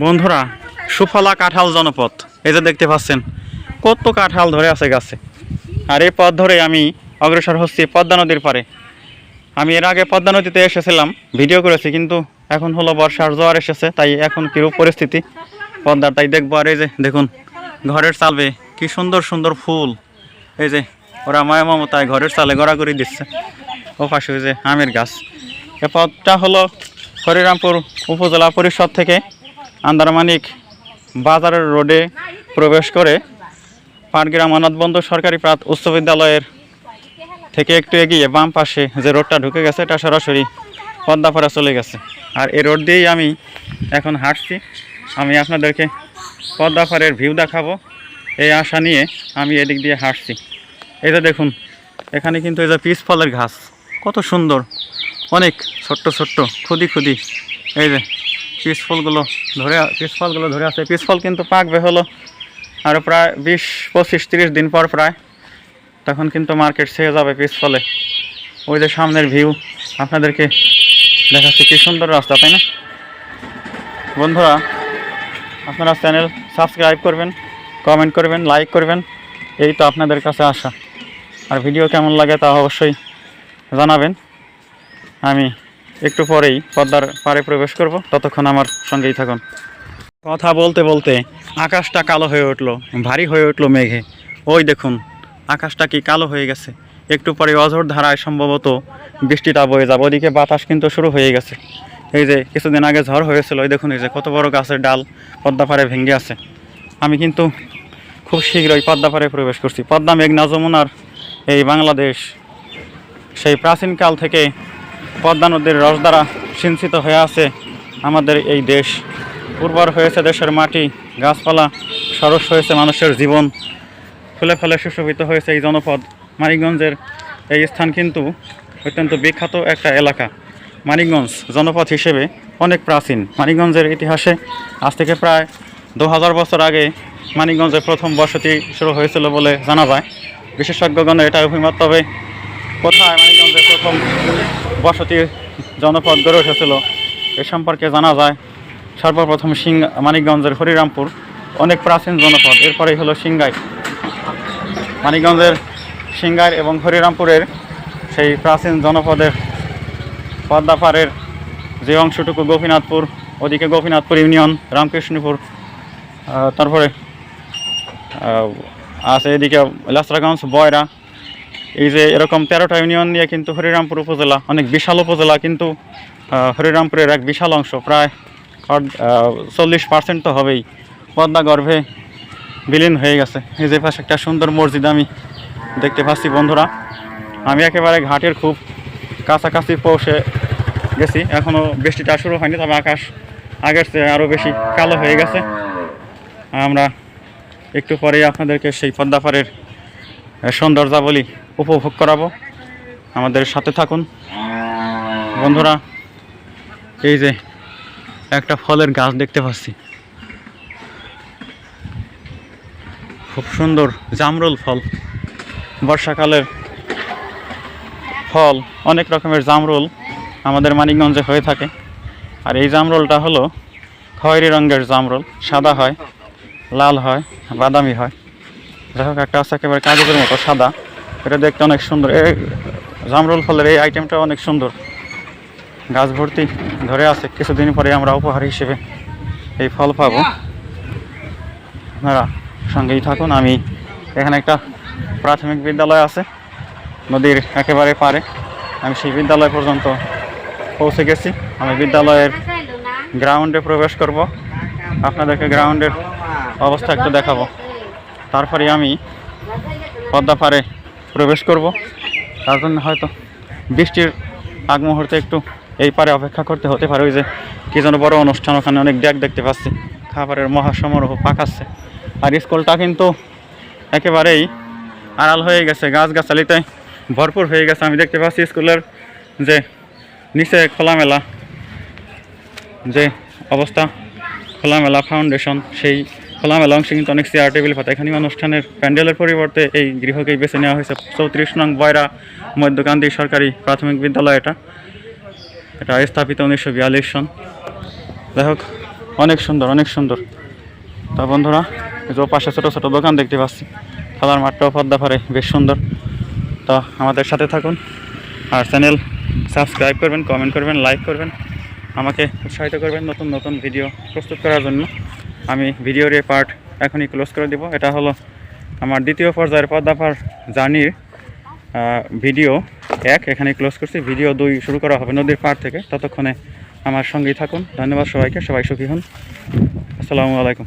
বন্ধুরা, সুফলা কাঁঠাল জনপথ এই যে দেখতে পাচ্ছেন, কত কাঁঠাল ধরে আছে গাছে। আর এই পথ ধরে আমি অগ্রসর হচ্ছি পদ্মা নদীর পারে আমি এর আগে পদ্মা নদীতে এসেছিলাম, ভিডিও করেছি, কিন্তু এখন হলো বর্ষার জোয়ার এসেছে, তাই এখন কিরূপ পরিস্থিতি? পদ্মার তাই দেখব, আর এই যে দেখুন, ঘরের চালবে কি সুন্দর সুন্দর ফুল। এই যে ওরা মায়া মমতায় ঘরের চালে গড়াগড়ি দিচ্ছে। ও পাশে ওই যে আমের গাছ। এ পথটা হলো হরিরামপুর উপজেলা পরিষদ থেকে আন্দারমানিক বাজারের রোডে প্রবেশ করে পাটগ্রাম অনাথবন্ধু সরকারি প্রাথ উচ্চ বিদ্যালয়ের থেকে একটু এগিয়ে বাম পাশে যে রোডটা ঢুকে গেছে, এটা সরাসরি পদ্মাপাড়া চলে গেছে। আর এই রোড দিয়েই আমি এখন হাঁটছি। আমি আপনাদেরকে পদ্মাপাড়ের ভিউ দেখাবো। এই আশা নিয়ে আমি এদিক দিয়ে হাঁটছি। যে দেখুন, এখানে কিন্তু এই যে পিস ফলের ঘাস কত সুন্দর। অনেক ছোট্ট ছোট্ট, খুদি খুদি। এই যে পিস ফলগুলো ধরে পিসফলগুলো ধরে আছে। পিসফল কিন্তু পাকবে হলো আরও প্রায় বিশ, পঁচিশ, তিরিশ দিন পর প্রায়। তখন কিন্তু মার্কেট ছেয়ে যাবে পিসফলে ওই যে সামনের ভিউ, আপনাদেরকে দেখাচ্ছি কি সুন্দর রাস্তা, তাই না? বন্ধুরা, আপনারা চ্যানেল সাবস্ক্রাইব করবেন, কমেন্ট করবেন, লাইক করবেন, এই তো আপনাদের কাছে আসা। আর ভিডিও কেমন লাগে তা অবশ্যই জানাবেন। আমি একটু পরেই পদ্মার পাড়ে প্রবেশ করব। ততক্ষণ আমার সঙ্গেই থাকুন। কথা বলতে বলতে আকাশটা কালো হয়ে উঠল, ভারী হয়ে উঠল মেঘে। ওই দেখুন, আকাশটা কি কালো হয়ে গেছে। একটু পরে অঝোর ধারায় সম্ভবত বৃষ্টিটা বয়ে যাবে। ওদিকে বাতাস কিন্তু শুরু হয়ে গেছে। এই যে কিছুদিন আগে ঝড় হয়েছিল, ওই দেখুন এই যে কত বড় গাছের ডাল পদ্মা পাড়ে ভেঙে আছে। আমি কিন্তু খুব শীঘ্রই পদ্মা পাড়ে প্রবেশ করছি। পদ্মা, মেঘনা, যমুনার এই বাংলাদেশ, সেই প্রাচীনকাল থেকে পদ্মা নদীর রস দ্বারা সিঞ্চিত হয়ে আছে আমাদের এই দেশ। উর্বর হয়েছে দেশের মাটি, গাছপালা, সরস হয়েছে মানুষের জীবন। ফুলে ফলে সুশোভিত হয়েছে এই জনপদ। মানিকগঞ্জের এই স্থান কিন্তু অত্যন্ত বিখ্যাত একটা এলাকা। মানিকগঞ্জ জনপদ হিসেবে অনেক প্রাচীন। মানিকগঞ্জের ইতিহাসে আজ থেকে প্রায় দু হাজার বছর আগে মানিকগঞ্জের প্রথম বসতি শুরু হয়েছিল বলে জানা যায়। বিশেষজ্ঞগণ এটা অভিমত, তবে কোথায় মানিকগঞ্জের প্রথম বসতি জনপদ গড়ে উঠেছিল। এ সম্পর্কে জানা যায়, সর্বপ্রথম সিং মানিকগঞ্জের হরিরামপুর অনেক প্রাচীন জনপদ, এরপরেই হলো সিংগাই। মানিকগঞ্জের সিংগাইর এবং হরিরামপুরের সেই প্রাচীন জনপদের পদ্মাপাড়ের যে অংশটুকু গোপীনাথপুর, ওদিকে গোপীনাথপুর ইউনিয়ন, রামকৃষ্ণপুর তারপরে আছে এদিকে লাসরাগঞ্জ, বয়রা এই যে এরকম তেরোটা ইউনিয়ন নিয়ে কিন্তু হরিরামপুর উপজেলা, অনেক বিশাল উপজেলা কিন্তু হরিরামপুরের এক বিশাল অংশ, প্রায় চল্লিশ পার্সেন্ট তো হবেই। পদ্মা গর্ভে বিলীন হয়ে গেছে। এই যে পাশে একটা সুন্দর মসজিদ আমি দেখতে পাচ্ছি বন্ধুরা। আমি একেবারে ঘাটের খুব কাছাকাছি পৌঁছে গেছি। এখনও বৃষ্টিটা শুরু হয়নি, তবে আকাশ আগের চেয়ে আরও বেশি কালো হয়ে গেছে। আমরা একটু পরেই আপনাদেরকে সেই পদ্মাপাড়ের সৌন্দর্যাবলী উপভোগ করাবো। আমাদের সাথে থাকুন। বন্ধুরা, এই যে একটা ফলের গাছ দেখতে পাচ্ছি। খুব সুন্দর জামরুল ফল। বর্ষাকালের ফল, অনেক রকমের জামরুল আমাদের মানিকগঞ্জে হয়ে থাকে। আর এই জামরুলটা হলো খয়েরি রঙের জামরুল। সাদা হয়, লাল হয়, বাদামি হয়। যাই হোক, একটা আছে একেবারে কাগজের মতো সাদা। এটা দেখতে অনেক সুন্দর। এই জামরুল ফলের এই আইটেমটা অনেক সুন্দর। গাছ ভর্তি ধরে আছে। কিছুদিন পরে আমরা উপহার হিসেবে এই ফল পাবো। আপনারা সঙ্গেই থাকুন। আমি এখানে একটা প্রাথমিক বিদ্যালয় আছে। নদীর একেবারে পারে। আমি সেই বিদ্যালয় পর্যন্ত পৌঁছে গেছি। আমি বিদ্যালয়ের গ্রাউন্ডে প্রবেশ করব। আপনাদেরকে গ্রাউন্ডের অবস্থা একটু দেখাবো। তারপরে আমি পদ্মা পাড়ে প্রবেশ করব। তার জন্য হয়তো বৃষ্টির আগ মুহূর্তে একটু এই পারে অপেক্ষা করতে হতে পারে। ওই যে কি যেন বড় অনুষ্ঠান, ওখানে অনেক ড্যাগ দেখতে পাচ্ছি। খাবারের মহাসমারোহ পাকাচ্ছে। আর স্কুলটা কিন্তু একেবারেই আড়াল হয়ে গেছে, গাছগাছালিতে ভরপুর হয়ে গেছে। আমি দেখতে পাচ্ছি স্কুলের যে নিচে খোলামেলা যে অবস্থা, খোলামেলা ফাউন্ডেশন সেই খোলামেলা অংশে কিন্তু অনেক চেয়ার টেবিল এখানে অনুষ্ঠানের প্যান্ডেলের পরিবর্তে এই গৃহকেই বেছে নেওয়া হয়েছে। চৌত্রিশ নং বয়রা মধ্যকান্দি সরকারি প্রাথমিক বিদ্যালয় এটা। এটা স্থাপিত উনিশশো বিয়াল্লিশ সন। যাই হোক, অনেক সুন্দর অনেক সুন্দর। তা বন্ধুরা যে পাশে ছোটো ছোটো দোকান দেখতে পাচ্ছি। খেলার মাঠটাও পদ্মা পারে বেশ সুন্দর। তো আমাদের সাথে থাকুন আর চ্যানেল সাবস্ক্রাইব করবেন, কমেন্ট করবেন, লাইক করবেন। আমাকে উৎসাহিত করবেন নতুন নতুন ভিডিও প্রস্তুত করার জন্য। আমি ভিডিওর এই পার্ট এখনই ক্লোজ করে দিব। এটা হলো আমার দ্বিতীয় পর্যায়ের পদ্মাফার জার্নির ভিডিও এক। এখানে ক্লোজ করছি। ভিডিও দুই শুরু করা হবে নদীর পাড় থেকে। ততক্ষণে আমার সঙ্গেই থাকুন। ধন্যবাদ সবাইকে। সবাই সুখী হন। আসসালামু আলাইকুম।